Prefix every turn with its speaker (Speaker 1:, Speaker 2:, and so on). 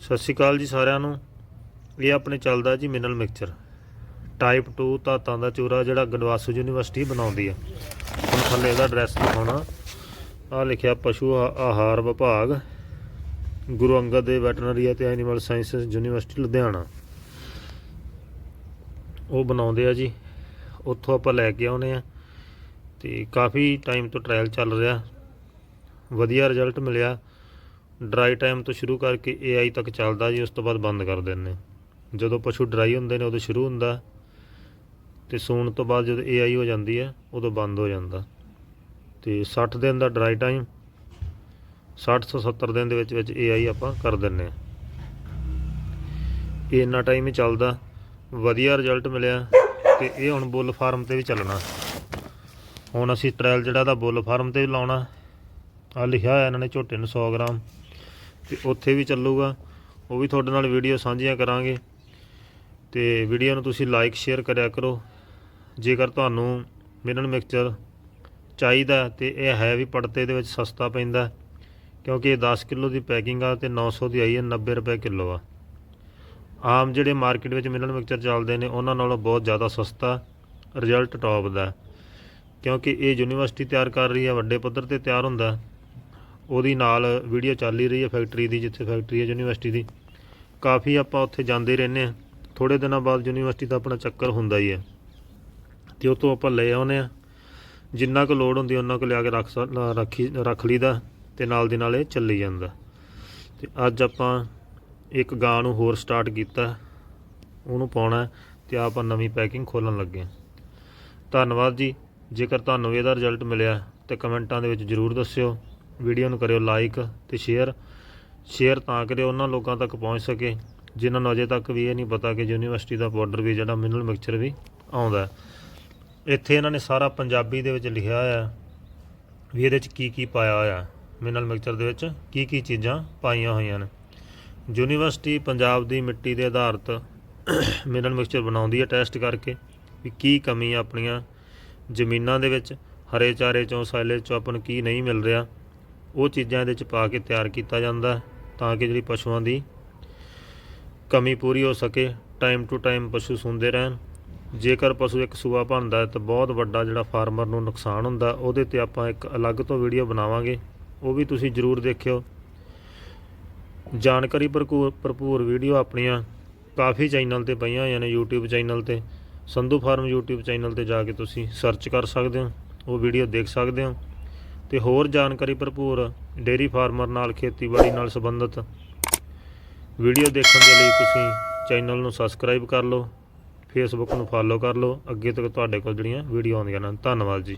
Speaker 1: ਸਤਿ ਸ਼੍ਰੀ ਅਕਾਲ ਜੀ ਸਾਰਿਆਂ ਨੂੰ। ਇਹ ਆਪਣੇ ਚੱਲਦਾ ਜੀ ਮਿਨਰਲ ਮਿਕਸਚਰ। ਟਾਈਪ 2 ਧਾਤਾਂ ਦਾ ਚੂਰਾ ਜਿਹੜਾ ਗੰਡਵਾਸੂ ਯੂਨੀਵਰਸਿਟੀ ਬਣਾਉਂਦੀ ਆ। ਹੁਣ ਥੱਲੇ ਇਹਦਾ ਐਡਰੈਸ ਲਿਖਾਉਣਾ ਆ ਲਿਖਿਆ ਪਸ਼ੂ ਆ- ਆਹਾਰ ਵਿਭਾਗ, ਗੁਰੂ ਅੰਗਦ ਦੇਵ ਵੈਟਰਨਰੀ ਅਤੇ ਐਨੀਮਲ ਸਾਇੰਸਸ ਯੂਨੀਵਰਸਿਟੀ ਲੁਧਿਆਣਾ। ਉਹ ਬਣਾਉਂਦੇ ਆ ਜੀ। ਉੱਥੋਂ ਆਪਾਂ ਲੈ ਕੇ ਆਉਨੇ ਆ। ਤੇ ਕਾਫੀ ਟਾਈਮ ਤੋਂ ਟ੍ਰਾਇਲ ਚੱਲ ਰਿਹਾ। ਵਧੀਆ ਰਿਜ਼ਲਟ ਮਿਲਿਆ। ਡਰਾਈ ਟਾਈਮ ਤੋਂ ਸ਼ੁਰੂ ਕਰਕੇ AI ਤੱਕ ਚੱਲਦਾ ਜੀ, ਉਸ ਤੋਂ ਬਾਅਦ ਬੰਦ ਕਰ ਦਿੰਦੇ ਜਦੋਂ ਪਸ਼ੂ ਡਰਾਈ ਹੁੰਦੇ ਨੇ, ਉਦੋਂ ਸ਼ੁਰੂ ਹੁੰਦਾ। ਤੇ ਸੂਣ ਤੋਂ ਬਾਅਦ ਜਦੋਂ AI ਹੋ ਜਾਂਦੀ ਹੈ, ਉਦੋਂ ਬੰਦ ਹੋ ਜਾਂਦਾ। ਤੇ 60 ਦਿਨ ਦਾ ਡਰਾਈ ਟਾਈਮ 60 ਤੋਂ 70 ਦਿਨ ਦੇ ਵਿੱਚ ਵਿੱਚ AI ਆਪਾਂ ਕਰ ਦਿੰਨੇ ਆ ਇਹ ਇੰਨਾ ਟਾਈਮ ਹੀ ਚੱਲਦਾ। ਵਧੀਆ ਰਿਜ਼ਲਟ ਮਿਲਿਆ ਤੇ ਇਹ ਹੁਣ ਬੁੱਲ ਫਾਰਮ ਤੇ ਵੀ ਚੱਲਣਾ। ਹੁਣ ਅਸੀਂ ਟ੍ਰਾਇਲ ਜਿਹੜਾ ਦਾ ਬੁੱਲ ਫਾਰਮ ਤੇ ਵੀ ਲਾਉਣਾ। ਆ ਲਿਖਿਆ ਹੋਇਆ ਇਹਨਾਂ ਨੇ ਝੋਟੇ ਨੂੰ 100 ਗ੍ਰਾਮ। ਤੇ ਉੱਥੇ ਵੀ ਚੱਲੂਗਾ। ਉਹ ਵੀ ਤੁਹਾਡੇ ਨਾਲ ਵੀਡੀਓ ਸਾਂਝੀਆਂ ਕਰਾਂਗੇ। ਤੇ ਵੀਡੀਓ ਨੂੰ ਤੁਸੀਂ ਲਾਈਕ ਸ਼ੇਅਰ ਕਰਿਆ ਕਰੋ। ਜੇਕਰ ਤੁਹਾਨੂੰ ਮਿਨਰਲ ਮਿਕਸਚਰ ਚਾਹੀਦਾ ਤੇ ਇਹ ਹੈ ਵੀ ਪੜਤੇ ਦੇ ਵਿੱਚ ਸਸਤਾ ਪੈਂਦਾ ਕਿਉਂਕਿ ਇਹ 10 ਕਿਲੋ ਦੀ ਪੈਕਿੰਗ ਆ ਤੇ 900 ਦੀ ਆਈ ਹੈ 90 ਰੁਪਏ ਕਿਲੋ ਆ। ਆਮ ਜਿਹੜੇ ਮਾਰਕੀਟ ਵਿੱਚ ਮਿਲਣ ਮਿਕਸਚਰ ਚੱਲਦੇ ਨੇ, ਉਹਨਾਂ ਨਾਲੋਂ ਬਹੁਤ ਜ਼ਿਆਦਾ ਸਸਤਾ ਰਿਜ਼ਲਟ ਟੌਪ ਦਾ ਕਿਉਂਕਿ ਇਹ ਯੂਨੀਵਰਸਿਟੀ ਤਿਆਰ ਕਰ ਰਹੀ ਹੈ, ਵੱਡੇ ਪੱਧਰ ਤੇ ਤਿਆਰ ਹੁੰਦਾ ਉਹਦੀ ਨਾਲ ਵੀਡੀਓ ਚੱਲ ਹੀ ਰਹੀ ਹੈ ਫੈਕਟਰੀ ਦੀ, ਜਿੱਥੇ ਫੈਕਟਰੀ ਹੈ ਯੂਨੀਵਰਸਿਟੀ ਦੀ। ਕਾਫੀ ਆਪਾਂ ਉੱਥੇ ਜਾਂਦੇ ਰਹਿੰਦੇ ਆ ਥੋੜੇ ਦਿਨਾਂ ਬਾਅਦ ਯੂਨੀਵਰਸਿਟੀ ਦਾ ਆਪਣਾ ਚੱਕਰ ਹੁੰਦਾ ਹੀ ਹੈ। ਤੇ ਉਹ ਤੋਂ ਆਪਾਂ ਲੈ ਆਉਨੇ ਆ ਜਿੰਨਾ ਕੁ ਲੋਡ ਹੁੰਦੀ ਉਹਨਾਂ ਕੁ ਲਿਆ ਕੇ ਰੱਖ ਸਕ- ਰੱਖੀ, ਰੱਖ ਲਈਦਾ ਤੇ ਨਾਲ ਦੀ ਨਾਲ ਇਹ ਚੱਲੀ ਜਾਂਦਾ। ਤੇ ਅੱਜ ਆਪਾਂ ਇੱਕ ਗਾਂ ਨੂੰ ਹੋਰ ਸਟਾਰਟ ਕੀਤਾ। ਉਹਨੂੰ ਪਾਉਣਾ ਹੈ ਤੇ ਆਪਾਂ ਨਵੀਂ ਪੈਕਿੰਗ ਖੋਲਣ ਲੱਗੇ ਹਾਂ। ਧੰਨਵਾਦ ਜੀ। ਜੇਕਰ ਤੁਹਾਨੂੰ ਇਹਦਾ ਰਿਜ਼ਲਟ ਮਿਲਿਆ, ਤੇ ਕਮੈਂਟਾਂ ਦੇ ਵਿੱਚ ਜਰੂਰ ਦੱਸਿਓ। ਵੀਡੀਓ ਨੂੰ ਕਰਿਓ ਲਾਈਕ ਤੇ ਸ਼ੇਅਰ ਸ਼ੇਅਰ ਤਾਂ ਕਰਿਓ ਉਹਨਾਂ ਲੋਕਾਂ ਤੱਕ ਪਹੁੰਚ ਸਕੇ, ਜਿਨ੍ਹਾਂ ਨੂੰ ਅਜੇ ਤੱਕ ਵੀ ਇਹ ਨਹੀਂ ਪਤਾ ਕਿ ਯੂਨੀਵਰਸਿਟੀ ਦਾ ਪਾਊਡਰ ਵੀ ਜਿਹੜਾ ਮਿਨਰਲ ਮਿਕਸਚਰ ਵੀ ਆਉਂਦਾ ਇੱਥੇ ਇਹਨਾਂ ਨੇ ਸਾਰਾ ਪੰਜਾਬੀ ਦੇ ਵਿੱਚ ਲਿਖਿਆ ਹੋਇਆ ਵੀ ਇਹਦੇ ਵਿੱਚ ਕੀ ਕੀ ਪਾਇਆ ਹੋਇਆ ਮਿਨਰਲ ਮਿਕਸਚਰ ਦੇ ਵਿੱਚ ਕੀ ਕੀ ਚੀਜ਼ਾਂ ਪਾਈਆਂ ਹੋਈਆਂ ਨੇ। ਯੂਨੀਵਰਸਿਟੀ ਪੰਜਾਬ ਦੀ ਮਿੱਟੀ ਦੇ ਆਧਾਰਤ ਮਿਨਰਲ ਮਿਕਸਚਰ ਬਣਾਉਂਦੀ ਹੈ ਟੈਸਟ ਕਰਕੇ ਵੀ ਕੀ ਕਮੀ ਆਪਣੀਆਂ ਜ਼ਮੀਨਾਂ ਦੇ ਵਿੱਚ, ਹਰੇ ਚਾਰੇ ਚੋਂ ਸਾਇਲੇ ਚੋਂ ਆਪਾਂ ਨੂੰ ਕੀ ਨਹੀਂ ਮਿਲ ਰਿਹਾ। ਉਹ ਚੀਜ਼ਾਂ ਇਹਦੇ ਚ ਪਾ ਕੇ ਤਿਆਰ ਕੀਤਾ ਜਾਂਦਾ ਤਾਂ ਕਿ ਜਿਹੜੀ ਪਸ਼ੂਆਂ ਦੀ ਕਮੀ ਪੂਰੀ ਹੋ ਸਕੇ ਟਾਈਮ ਟੂ ਟਾਈਮ ਪਸ਼ੂ ਸੁੰਦੇ ਰਹਿਣ। ਜੇਕਰ ਪਸ਼ੂ ਇੱਕ ਸੂਆ ਬਣਦਾ ਤਾਂ ਬਹੁਤ ਵੱਡਾ ਜਿਹੜਾ ਫਾਰਮਰ ਨੂੰ ਨੁਕਸਾਨ ਹੁੰਦਾ, ਉਹਦੇ ਤੇ ਆਪਾਂ ਇੱਕ ਅਲੱਗ ਤੋਂ ਵੀਡੀਓ ਬਣਾਵਾਂਗੇ। ਉਹ ਵੀ ਤੁਸੀਂ ਜਰੂਰ ਦੇਖਿਓ। ਜਾਣਕਾਰੀ ਭਰਪੂਰ ਭਰਪੂਰ ਵੀਡੀਓ ਆਪਣੀਆਂ ਕਾਫੀ ਚੈਨਲ ਤੇ ਪਈਆਂ ਹੋਈਆਂ ਨੇ, YouTube ਚੈਨਲ ਤੇ। ਸੰਧੂ ਫਾਰਮ YouTube ਚੈਨਲ ਤੇ ਜਾ ਕੇ ਤੁਸੀਂ ਸਰਚ ਕਰ ਸਕਦੇ ਹੋ। ਉਹ ਵੀਡੀਓ ਦੇਖ ਸਕਦੇ ਹੋ। ਤੇ ਹੋਰ ਜਾਣਕਾਰੀ ਭਰਪੂਰ ਡੇਰੀ ਫਾਰਮਰ ਨਾਲ ਖੇਤੀਬਾੜੀ ਨਾਲ ਸੰਬੰਧਿਤ ਵੀਡੀਓ ਦੇਖਣ ਦੇ ਲਈ ਤੁਸੀਂ ਚੈਨਲ ਨੂੰ ਸਬਸਕ੍ਰਾਈਬ ਕਰ ਲਓ ਫੇਸਬੁੱਕ ਨੂੰ ਫਾਲੋ ਕਰ ਲਓ। ਅੱਗੇ ਤੱਕ ਤੁਹਾਡੇ ਕੋਲ ਜਿਹੜੀਆਂ ਵੀਡੀਓ ਆਉਂਦੀਆਂ ਨੇ, ਧੰਨਵਾਦ ਜੀ।